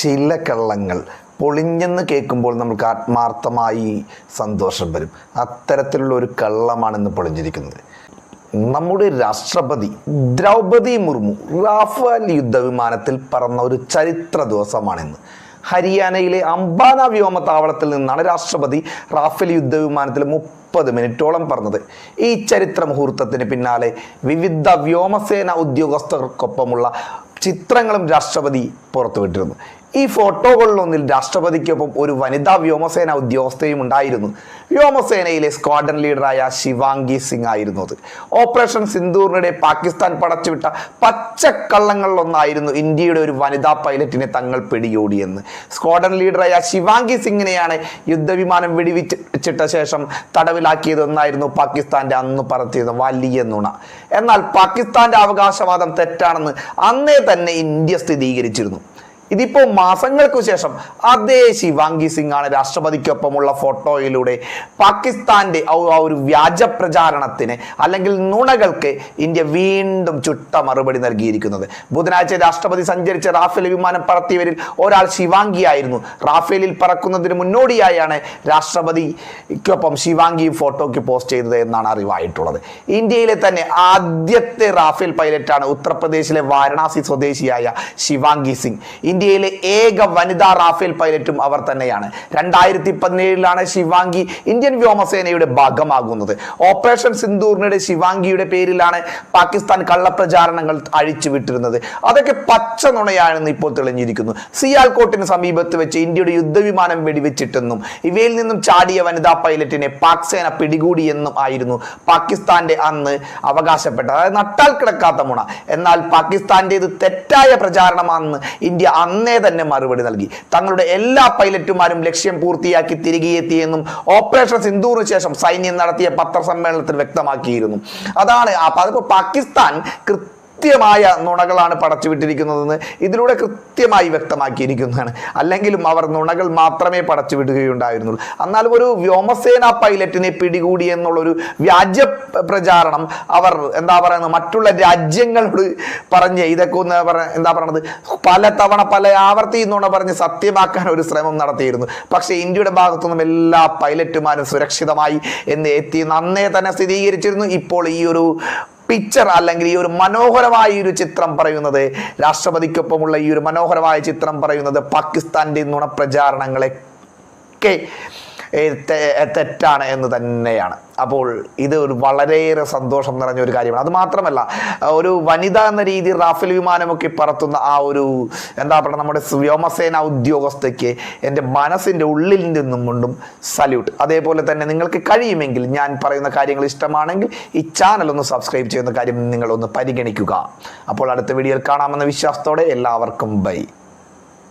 ചില കള്ളങ്ങൾ പൊളിഞ്ഞെന്ന് കേൾക്കുമ്പോൾ നമുക്ക് ആത്മാർത്ഥമായി സന്തോഷം വരും. അത്തരത്തിലുള്ള ഒരു കള്ളമാണെന്ന് പൊളിഞ്ഞിരിക്കുന്നത്. നമ്മുടെ രാഷ്ട്രപതി ദ്രൗപതി മുർമു റാഫേൽ യുദ്ധവിമാനത്തിൽ പറന്ന ഒരു ചരിത്ര ദിവസമാണിന്ന്. ഹരിയാനയിലെ അംബാന വ്യോമതാവളത്തിൽ നിന്നാണ് രാഷ്ട്രപതി റാഫേൽ യുദ്ധവിമാനത്തിൽ മുപ്പത് മിനിറ്റോളം പറഞ്ഞത് ഈ ചരിത്ര മുഹൂർത്തത്തിന് പിന്നാലെ വിവിധ വ്യോമസേന ഉദ്യോഗസ്ഥർക്കൊപ്പമുള്ള ചിത്രങ്ങളും രാഷ്ട്രപതി പുറത്തുവിട്ടിരുന്നു. ഈ ഫോട്ടോകളിലൊന്നിൽ രാഷ്ട്രപതിക്കൊപ്പം ഒരു വനിതാ വ്യോമസേന ഉദ്യോഗസ്ഥയും ഉണ്ടായിരുന്നു. വ്യോമസേനയിലെ സ്ക്വാഡൻ ലീഡറായ ശിവാംഗി സിംഗ് ആയിരുന്നു അത്. ഓപ്പറേഷൻ സിന്ദൂറിനിടെ പാകിസ്ഥാൻ പടച്ചുവിട്ട പച്ചക്കള്ളങ്ങളിലൊന്നായിരുന്നു ഇന്ത്യയുടെ ഒരു വനിതാ പൈലറ്റിനെ തങ്ങൾ പിടികൂടിയെന്ന്. സ്ക്വാഡൻ ലീഡറായ ശിവാംഗി സിംഗിനെയാണ് യുദ്ധവിമാനം വെടിവെച്ചിട്ട ശേഷം തടവിലാക്കിയതെന്നായിരുന്നു പാകിസ്ഥാന്റെ അന്ന് പറത്തിയത് വലിയ നുണ. എന്നാൽ പാകിസ്ഥാന്റെ അവകാശവാദം തെറ്റാണെന്ന് അന്നേ തന്നെ ഇന്ത്യ സ്ഥിരീകരിച്ചിരുന്നു. ഇതിപ്പോൾ മാസങ്ങൾക്കു ശേഷം അതേ ശിവാംഗി സിംഗ് ആണ് രാഷ്ട്രപതിക്കൊപ്പമുള്ള ഫോട്ടോയിലൂടെ പാകിസ്ഥാന്റെ ആ ആ ഒരു വ്യാജ പ്രചാരണത്തിന് അല്ലെങ്കിൽ നുണകൾക്ക് ഇന്ത്യ വീണ്ടും ചുട്ട മറുപടി നൽകിയിരിക്കുന്നത്. ബുധനാഴ്ച രാഷ്ട്രപതി സഞ്ചരിച്ച റാഫേൽ വിമാനം പറത്തിയവരിൽ ഒരാൾ ശിവാംഗി ആയിരുന്നു റാഫേലിൽ പറക്കുന്നതിന് മുന്നോടിയായാണ് രാഷ്ട്രപതിക്കൊപ്പം ശിവാംഗി ഫോട്ടോയ്ക്ക് പോസ്റ്റ് ചെയ്തത് എന്നാണ് അറിവായിട്ടുള്ളത്. ഇന്ത്യയിലെ തന്നെ ആദ്യത്തെ റാഫേൽ പൈലറ്റാണ് ഉത്തർപ്രദേശിലെ വാരണാസി സ്വദേശിയായ ശിവാംഗി സിംഗ്. ഇന്ത്യയിലെ ഏക വനിതാ റാഫേൽ പൈലറ്റും അവർ തന്നെയാണ്. രണ്ടായിരത്തി പതിനേഴിലാണ് ശിവാംഗി ഇന്ത്യൻ വ്യോമസേനയുടെ ഭാഗമാകുന്നത്. ഓപ്പറേഷൻ സിന്ദൂറിനിടെ ശിവാംഗിയുടെ പേരിലാണ് പാകിസ്ഥാൻ കള്ളപ്രചാരണങ്ങൾ അഴിച്ചുവിട്ടിരുന്നത്. അതൊക്കെ പച്ച നുണയാണെന്ന് ഇപ്പോൾ തെളിഞ്ഞിരിക്കുന്നു. സിയാൽകോട്ടിന് സമീപത്ത് വെച്ച് ഇന്ത്യയുടെ യുദ്ധവിമാനം വെടിവെച്ചിട്ടെന്നും ഇവയിൽ നിന്നും ചാടിയ വനിതാ പൈലറ്റിനെ പാക് സേന പിടികൂടിയെന്നും ആയിരുന്നു പാകിസ്ഥാന്റെ അന്ന് അവകാശപ്പെട്ടത്. അതായത് നട്ടാൽ കിടക്കാത്ത മുണ എന്നാൽ പാകിസ്ഥാന്റേത് തെറ്റായ പ്രചാരണമാണെന്ന് ഇന്ത്യ അന്നേ തന്നെ മറുപടി നൽകി. തങ്ങളുടെ എല്ലാ പൈലറ്റുമാരും ലക്ഷ്യം പൂർത്തിയാക്കി തിരികെ എത്തിയെന്നും ഓപ്പറേഷൻ സിന്ധൂറിന് ശേഷം സൈന്യം നടത്തിയ പത്രസമ്മേളനത്തിൽ വ്യക്തമാക്കിയിരുന്നു. അതാണ് അപ്പൊ പാകിസ്ഥാൻ കൃത്യമായ നുണകളാണ് പടച്ചുവിട്ടിരിക്കുന്നതെന്ന് ഇതിലൂടെ കൃത്യമായി വ്യക്തമാക്കിയിരിക്കുന്നതാണ്. അല്ലെങ്കിലും അവർ നുണകൾ മാത്രമേ പടച്ചു വിടുകയുണ്ടായിരുന്നുള്ളൂ എന്നാലും ഒരു വ്യോമസേന പൈലറ്റിനെ പിടികൂടി എന്നുള്ളൊരു വ്യാജ പ്രചാരണം അവർ എന്താ പറയുന്നത് മറ്റുള്ള രാജ്യങ്ങളോട് പറഞ്ഞ് ഇതൊക്കെ ഒന്ന് എന്താ പറയുന്നത് പല തവണ പല ആവർത്തി നുണ പറഞ്ഞ് സത്യമാക്കാൻ ഒരു ശ്രമം നടത്തിയിരുന്നു. പക്ഷേ ഇന്ത്യയുടെ ഭാഗത്തുനിന്നും എല്ലാ പൈലറ്റുമാരും സുരക്ഷിതമായി എന്ന് എത്തി. നന്നേ തന്നെ സ്ഥിരീകരിച്ചിരുന്നു. ഇപ്പോൾ ഈ ഒരു പിക്ചർ അല്ലെങ്കിൽ ഈ ഒരു മനോഹരമായ ഒരു ചിത്രം പറയുന്നത് രാഷ്ട്രപതിക്കൊപ്പമുള്ള ഈ ഒരു മനോഹരമായ ചിത്രം പറയുന്നത് പാകിസ്ഥാന്റെ നുണപ്രചാരണങ്ങളൊക്കെ ഏ, തെ- തെറ്റാണ് എന്ന് തന്നെയാണ്. അപ്പോൾ ഇത് ഒരു വളരെയേറെ സന്തോഷം നിറഞ്ഞ ഒരു കാര്യമാണ്. അത് മാത്രമല്ല ഒരു വനിത എന്ന രീതിയിൽ റാഫേൽ വിമാനമൊക്കെ പറത്തുന്ന ആ ഒരു എന്താ പറയുക നമ്മുടെ വ്യോമസേന ഉദ്യോഗസ്ഥയ്ക്ക് എന്റെ മനസ്സിന്റെ ഉള്ളിൽ നിന്നും കൊണ്ടും സല്യൂട്ട് അതേപോലെ തന്നെ നിങ്ങൾക്ക് കഴിയുമെങ്കിൽ ഞാൻ പറയുന്ന കാര്യങ്ങൾ ഇഷ്ടമാണെങ്കിൽ ഈ ചാനൽ ഒന്ന് സബ്സ്ക്രൈബ് ചെയ്യുന്ന കാര്യം നിങ്ങളൊന്ന് പരിഗണിക്കുക. അപ്പോൾ അടുത്ത വീഡിയോയിൽ കാണാമെന്ന വിശ്വാസത്തോടെ എല്ലാവർക്കും ബൈ.